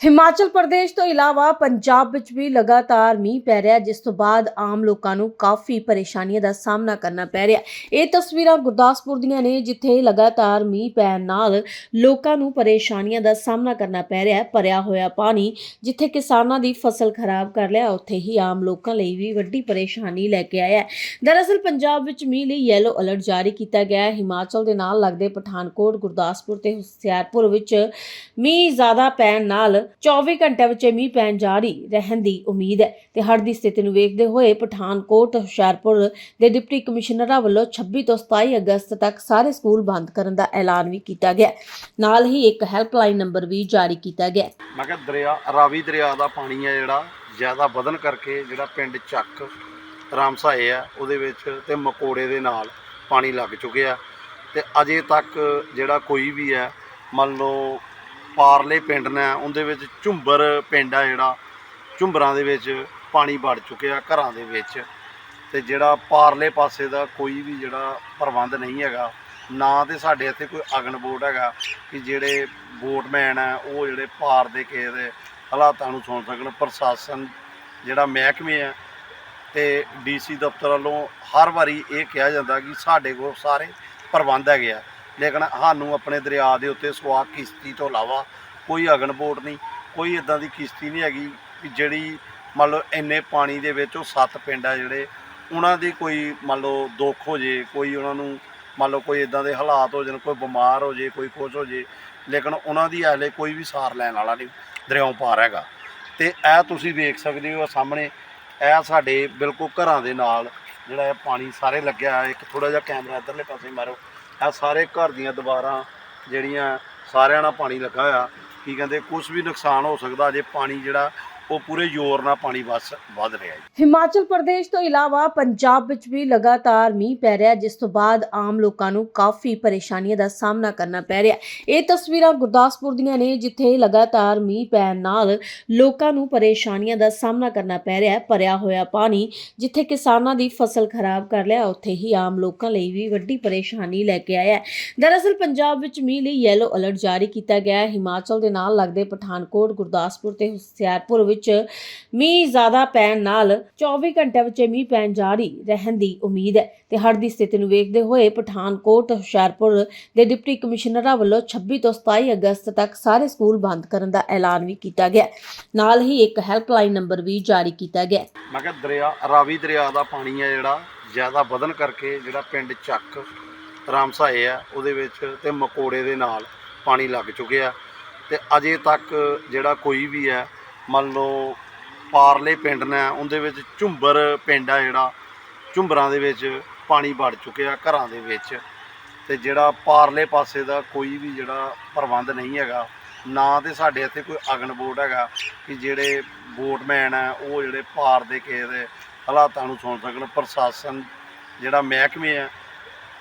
ਹਿਮਾਚਲ ਪ੍ਰਦੇਸ਼ ਤੋਂ ਇਲਾਵਾ ਪੰਜਾਬ ਵਿੱਚ ਵੀ ਲਗਾਤਾਰ ਮੀਂਹ ਪੈ ਰਿਹਾ ਜਿਸ ਤੋਂ ਬਾਅਦ ਆਮ ਲੋਕਾਂ ਨੂੰ ਕਾਫੀ ਪਰੇਸ਼ਾਨੀਆਂ ਦਾ ਸਾਹਮਣਾ ਕਰਨਾ ਪੈ ਰਿਹਾ ਇਹ ਤਸਵੀਰਾਂ ਗੁਰਦਾਸਪੁਰ ਦੀਆਂ ਨੇ, ਜਿੱਥੇ ਲਗਾਤਾਰ ਮੀਂਹ ਪੈਣ ਨਾਲ ਲੋਕਾਂ ਨੂੰ ਪਰੇਸ਼ਾਨੀਆਂ ਦਾ ਸਾਹਮਣਾ ਕਰਨਾ ਪੈ ਰਿਹਾ ਭਰਿਆ ਹੋਇਆ ਪਾਣੀ, ਜਿੱਥੇ ਕਿਸਾਨਾਂ ਦੀ ਫਸਲ ਖਰਾਬ ਕਰ ਲਿਆ, ਉੱਥੇ ਹੀ ਆਮ ਲੋਕਾਂ ਲਈ ਵੀ ਵੱਡੀ ਪਰੇਸ਼ਾਨੀ ਲੈ ਕੇ ਆਇਆ ਦਰਅਸਲ ਪੰਜਾਬ ਵਿੱਚ ਮੀਂਹ ਲਈ ਯੈਲੋ ਅਲਰਟ ਜਾਰੀ ਕੀਤਾ ਗਿਆ ਹੈ। ਹਿਮਾਚਲ ਦੇ ਨਾਲ ਲੱਗਦੇ ਪਠਾਨਕੋਟ, ਗੁਰਦਾਸਪੁਰ ਤੇ ਹੁਸ਼ਿਆਰਪੁਰ ਵਿੱਚ ਮੀਂਹ ਜ਼ਿਆਦਾ ਪੈਣ ਨਾਲ 24 ਘੰਟਿਆਂ ਵਿੱਚ ਮੀਂਹ ਪੈਣ ਜਾਰੀ ਰਹਿਣ ਦੀ ਉਮੀਦ ਹੈ ਤੇ ਹੜ੍ਹ ਦੀ ਸਥਿਤੀ ਨੂੰ ਵੇਖਦੇ ਹੋਏ ਪਠਾਨਕੋਟ, ਹੁਸ਼ਿਆਰਪੁਰ ਦੇ ਡਿਪਟੀ ਕਮਿਸ਼ਨਰਾਂ ਵੱਲੋਂ 26 ਤੋਂ 27 ਅਗਸਤ ਤੱਕ ਸਾਰੇ ਸਕੂਲ ਬੰਦ ਕਰਨ ਦਾ ਐਲਾਨ ਵੀ ਕੀਤਾ ਗਿਆ ਨਾਲ ਹੀ ਇੱਕ ਹੈਲਪਲਾਈਨ ਨੰਬਰ ਵੀ ਜਾਰੀ ਕੀਤਾ ਗਿਆ ਹੈ। ਮੈਂ ਕਿਹਾ ਦਰਿਆ, ਰਾਵੀ ਦਰਿਆ ਦਾ ਪਾਣੀ ਹੈ ਜਿਹੜਾ, ਜ਼ਿਆਦਾ ਵਧਣ ਕਰਕੇ ਜਿਹੜਾ ਪਿੰਡ ਚੱਕ ਰਾਮਸਾਏ ਆ ਉਹਦੇ ਵਿੱਚ ਤੇ ਮਕੋੜੇ ਦੇ ਨਾਲ ਪਾਣੀ ਲੱਗ ਚੁੱਕਿਆ ਤੇ ਅਜੇ ਤੱਕ ਜਿਹੜਾ ਕੋਈ ਵੀ ਹੈ, ਮੰਨ ਲਓ ਪਾਰਲੇ ਪਿੰਡ ਨੇ, ਉਹਦੇ ਵਿੱਚ ਝੁੰਬਰ ਪਿੰਡ ਆ ਜਿਹੜਾ, ਝੁੰਬਰਾਂ ਦੇ ਵਿੱਚ ਪਾਣੀ ਵੜ ਚੁੱਕਿਆ ਘਰਾਂ ਦੇ ਵਿੱਚ ਤੇ ਜਿਹੜਾ ਪਾਰਲੇ ਪਾਸੇ ਦਾ ਕੋਈ ਵੀ ਜਿਹੜਾ ਪ੍ਰਬੰਧ ਨਹੀਂ ਹੈਗਾ, ਨਾ ਤੇ ਸਾਡੇ ਇੱਥੇ ਕੋਈ ਅਗਨ ਬੋਰਡ ਹੈਗਾ ਕਿ ਜਿਹੜੇ ਬੋਟਮੈਨ ਆ, ਉਹ ਜਿਹੜੇ ਪਾਰ ਦੇ ਕਿਸੇ ਦੇ ਹਾਲਾਤਾਂ ਨੂੰ ਸੁਣ ਸਕਣ, ਪ੍ਰਸ਼ਾਸਨ ਜਿਹੜਾ ਮਹਿਕਮੇ ਆ ਤੇ ਡੀਸੀ ਦਫ਼ਤਰ ਵੱਲੋਂ ਹਰ ਵਾਰੀ ਇਹ ਕਿਹਾ ਜਾਂਦਾ ਕਿ ਸਾਡੇ ਕੋਲ ਸਾਰੇ ਪ੍ਰਬੰਧ ਹੈਗੇ ਆ। ਲੇਕਿਨ ਸਾਨੂੰ ਆਪਣੇ ਦਰਿਆ ਦੇ ਉੱਤੇ ਸੁਆਹ ਕਿਸ਼ਤੀ ਤੋਂ ਇਲਾਵਾ ਕੋਈ ਅਗਨ ਬੋਰਡ ਨਹੀਂ, ਕੋਈ ਇਦਾਂ ਦੀ ਕਿਸ਼ਤੀ ਨਹੀਂ ਹੈਗੀ ਕਿ ਜਿਹੜੀ ਮੰਨ ਲਓ ਇੰਨੇ ਪਾਣੀ ਦੇ ਵਿੱਚ ਉਹ ਸੱਤ ਪਿੰਡ ਆ ਜਿਹੜੇ, ਉਹਨਾਂ ਦੀ ਕੋਈ ਮੰਨ ਲਓ ਦੁੱਖ ਹੋ ਜੇ, ਕੋਈ ਉਹਨਾਂ ਨੂੰ ਮੰਨ ਲਓ ਕੋਈ ਇਦਾਂ ਦੇ ਹਾਲਾਤ ਹੋ ਜਾਣ, ਕੋਈ ਬਿਮਾਰ ਹੋ ਜੇ, ਕੋਈ ਕੁਝ ਹੋ ਜੇ, ਲੇਕਿਨ ਉਹਨਾਂ ਦੀ ਹਲੇ ਕੋਈ ਵੀ ਸਾਰ ਲੈਣ ਵਾਲਾ ਨਹੀਂ ਦਰਿਆਓਂ ਪਾਰ ਹੈਗਾ। ਤੇ ਇਹ ਤੁਸੀਂ ਵੇਖ ਸਕਦੇ ਹੋ ਸਾਹਮਣੇ, ਇਹ ਸਾਡੇ ਬਿਲਕੁਲ ਘਰਾਂ ਦੇ ਨਾਲ ਜਿਹੜਾ ਇਹ ਪਾਣੀ ਸਾਰੇ ਲੱਗਿਆ ਇੱਕ ਥੋੜਾ ਜਿਹਾ ਕੈਮਰਾ ਇੱਧਰਲੇ ਪਾਸੇ ਮਾਰੋ। ਇਹ ਸਾਰੇ ਘਰ ਦੀਆਂ ਦੀਵਾਰਾਂ ਜਿਹੜੀਆਂ ਸਾਰਿਆਂ ਨਾਲ ਪਾਣੀ ਲੱਗਾ ਹੋਇਆ। ਕੀ ਕਹਿੰਦੇ ਕੁਝ ਵੀ ਨੁਕਸਾਨ ਹੋ ਸਕਦਾ ਜੇ ਪਾਣੀ ਜਿਹੜਾ ਉਹ ਪੂਰੇ ਜ਼ੋਰ ਨਾਲ ਪਾਣੀ ਵਸ, ਵੱਧ ਰਿਹਾ ਹੈ। ਹਿਮਾਚਲ ਪ੍ਰਦੇਸ਼ ਤੋਂ ਇਲਾਵਾ ਪੰਜਾਬ ਵਿੱਚ ਵੀ ਲਗਾਤਾਰ ਮੀਂਹ ਪੈ ਰਿਹਾ ਜਿਸ ਤੋਂ ਬਾਅਦ ਆਮ ਲੋਕਾਂ ਨੂੰ ਕਾਫੀ ਪਰੇਸ਼ਾਨੀਆਂ ਦਾ ਸਾਹਮਣਾ ਕਰਨਾ ਪੈ ਰਿਹਾ ਇਹ ਤਸਵੀਰਾਂ ਗੁਰਦਾਸਪੁਰ ਦੀਆਂ ਨੇ, ਜਿੱਥੇ ਲਗਾਤਾਰ ਮੀਂਹ ਪੈਣ ਨਾਲ ਲੋਕਾਂ ਨੂੰ ਪਰੇਸ਼ਾਨੀਆਂ ਦਾ ਸਾਹਮਣਾ ਕਰਨਾ ਪੈ ਰਿਹਾ ਭਰਿਆ ਹੋਇਆ ਪਾਣੀ ਜਿੱਥੇ ਕਿਸਾਨਾਂ ਦੀ ਫਸਲ ਖਰਾਬ ਕਰ ਲਿਆ, ਉੱਥੇ ਹੀ ਆਮ ਲੋਕਾਂ ਲਈ ਵੀ ਵੱਡੀ ਪਰੇਸ਼ਾਨੀ ਲੈ ਕੇ ਆਇਆ ਦਰਅਸਲ ਪੰਜਾਬ ਵਿੱਚ ਮੀਂਹ ਲਈ ਯੈਲੋ ਅਲਰਟ ਜਾਰੀ ਕੀਤਾ ਗਿਆ ਹੈ। ਹਿਮਾਚਲ ਦੇ ਨਾਲ ਲੱਗਦੇ ਪਠਾਨਕੋਟ, ਗੁਰਦਾਸਪੁਰ ਤੇ ਹੁਸ਼ਿਆਰਪੁਰ ਵਿੱਚ ਮੀਂਹ ਜ਼ਿਆਦਾ ਪੈਣ ਨਾਲ 24 ਘੰਟਿਆਂ ਵਿੱਚ ਮੀਂਹ ਪੈਣ ਜਾਰੀ ਰਹਿਣ ਦੀ ਉਮੀਦ ਹੈ। ਤੇ ਹੜ੍ਹ ਦੀ ਸਥਿਤੀ ਨੂੰ ਵੇਖਦੇ ਹੋਏ ਪਠਾਨਕੋਟ, ਹੁਸ਼ਿਆਰਪੁਰ ਦੇ ਡਿਪਟੀ ਕਮਿਸ਼ਨਰਾਂ ਵੱਲੋਂ 26 ਤੋਂ 27 ਅਗਸਤ ਤੱਕ ਸਾਰੇ ਸਕੂਲ ਬੰਦ ਕਰਨ ਦਾ ਐਲਾਨ ਵੀ ਕੀਤਾ ਗਿਆ। ਨਾਲ ਹੀ ਇੱਕ ਹੈਲਪਲਾਈਨ ਨੰਬਰ ਵੀ ਜਾਰੀ ਕੀਤਾ ਗਿਆ। ਹੈ। ਮੈਂ ਕਿਹਾ ਦਰਿਆ, ਰਾਵੀ ਦਰਿਆ ਦਾ ਪਾਣੀ ਹੈ ਜਿਹੜਾ, ਜ਼ਿਆਦਾ ਵਧਣ ਕਰਕੇ ਜਿਹੜਾ ਪਿੰਡ ਚੱਕ ਰਾਮਸਾਏ ਆ, ਉਹਦੇ ਵਿੱਚ ਤੇ ਮਕੋੜੇ ਦੇ ਨਾਲ ਪਾਣੀ ਲੱਗ ਚੁੱਕਿਆ। ਤੇ ਅਜੇ ਤੱਕ ਜਿਹੜਾ ਕੋਈ ਵੀ ਹੈ ਮੰਨ ਲਓ ਪਾਰਲੇ ਪਿੰਡ ਨੇ, ਉਹਦੇ ਵਿੱਚ ਝੁੰਬਰ ਪਿੰਡ ਆ ਜਿਹੜਾ, ਝੁੰਬਰਾਂ ਦੇ ਵਿੱਚ ਪਾਣੀ ਵੜ ਚੁੱਕਿਆ ਘਰਾਂ ਦੇ ਵਿੱਚ ਤੇ ਜਿਹੜਾ ਪਾਰਲੇ ਪਾਸੇ ਦਾ ਕੋਈ ਵੀ ਜਿਹੜਾ ਪ੍ਰਬੰਧ ਨਹੀਂ ਹੈਗਾ, ਨਾ ਤੇ ਸਾਡੇ ਇੱਥੇ ਕੋਈ ਅਗਨ ਬੋਰਡ ਹੈਗਾ ਕਿ ਜਿਹੜੇ ਬੋਟਮੈਨ ਆ, ਉਹ ਜਿਹੜੇ ਪਾਰ ਦੇ ਕਿਸੇ ਦੇ ਹਾਲਾਤਾਂ ਨੂੰ ਸੁਣ ਸਕਣ, ਪ੍ਰਸ਼ਾਸਨ ਜਿਹੜਾ ਮਹਿਕਮੇ ਆ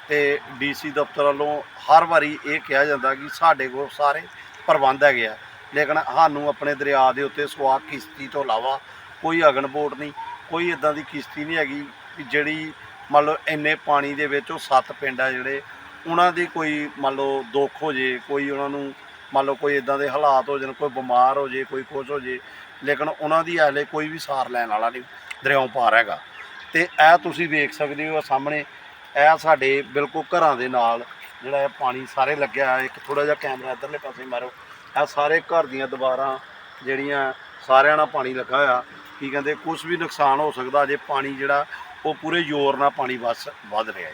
ਤੇ ਡੀਸੀ ਦਫ਼ਤਰ ਵੱਲੋਂ ਹਰ ਵਾਰੀ ਇਹ ਕਿਹਾ ਜਾਂਦਾ ਕਿ ਸਾਡੇ ਕੋਲ ਸਾਰੇ ਪ੍ਰਬੰਧ ਹੈਗੇ ਆ। ਲੇਕਿਨ ਸਾਨੂੰ ਆਪਣੇ ਦਰਿਆ ਦੇ ਉੱਤੇ ਸਵਾ ਕਿਸ਼ਤੀ ਤੋਂ ਇਲਾਵਾ ਕੋਈ ਅਗਨ ਬੋਰਡ ਨਹੀਂ, ਕੋਈ ਇਦਾਂ ਦੀ ਕਿਸ਼ਤੀ ਨਹੀਂ ਹੈਗੀ ਕਿ ਜਿਹੜੀ ਮੰਨ ਲਓ ਇੰਨੇ ਪਾਣੀ ਦੇ ਵਿੱਚ ਉਹ ਸੱਤ ਪਿੰਡ ਆ ਜਿਹੜੇ, ਉਹਨਾਂ ਦੀ ਕੋਈ ਮੰਨ ਲਓ ਦੁੱਖ ਹੋ ਜੇ, ਕੋਈ ਉਹਨਾਂ ਨੂੰ ਮੰਨ ਲਓ ਕੋਈ ਇਦਾਂ ਦੇ ਹਾਲਾਤ ਹੋ ਜਾਣ, ਕੋਈ ਬਿਮਾਰ ਹੋ ਜੇ, ਕੋਈ ਕੁਝ ਹੋ ਜੇ, ਲੇਕਿਨ ਉਹਨਾਂ ਦੀ ਹਲੇ ਕੋਈ ਵੀ ਸਾਰ ਲੈਣ ਵਾਲਾ ਨਹੀਂ ਦਰਿਆਓਂ ਪਾਰ ਹੈਗਾ। ਤੇ ਇਹ ਤੁਸੀਂ ਵੇਖ ਸਕਦੇ ਹੋ ਸਾਹਮਣੇ, ਇਹ ਸਾਡੇ ਬਿਲਕੁਲ ਘਰਾਂ ਦੇ ਨਾਲ ਜਿਹੜਾ ਇਹ ਪਾਣੀ ਸਾਰੇ ਲੱਗਿਆ ਇੱਕ ਥੋੜਾ ਜਿਹਾ ਕੈਮਰਾ ਇੱਧਰਲੇ ਪਾਸੇ ਮਾਰੋ। ਇਹ ਸਾਰੇ ਘਰ ਦੀਆਂ ਦੀਵਾਰਾਂ ਜਿਹੜੀਆਂ ਸਾਰਿਆਂ ਨਾਲ ਪਾਣੀ ਲੱਗਾ ਹੋਇਆ। ਕੀ ਕਹਿੰਦੇ ਕੁਝ ਵੀ ਨੁਕਸਾਨ ਹੋ ਸਕਦਾ ਜੇ ਪਾਣੀ ਜਿਹੜਾ ਉਹ ਪੂਰੇ ਜ਼ੋਰ ਨਾਲ ਪਾਣੀ ਵਸ, ਵੱਧ ਰਿਹਾ ਹੈ।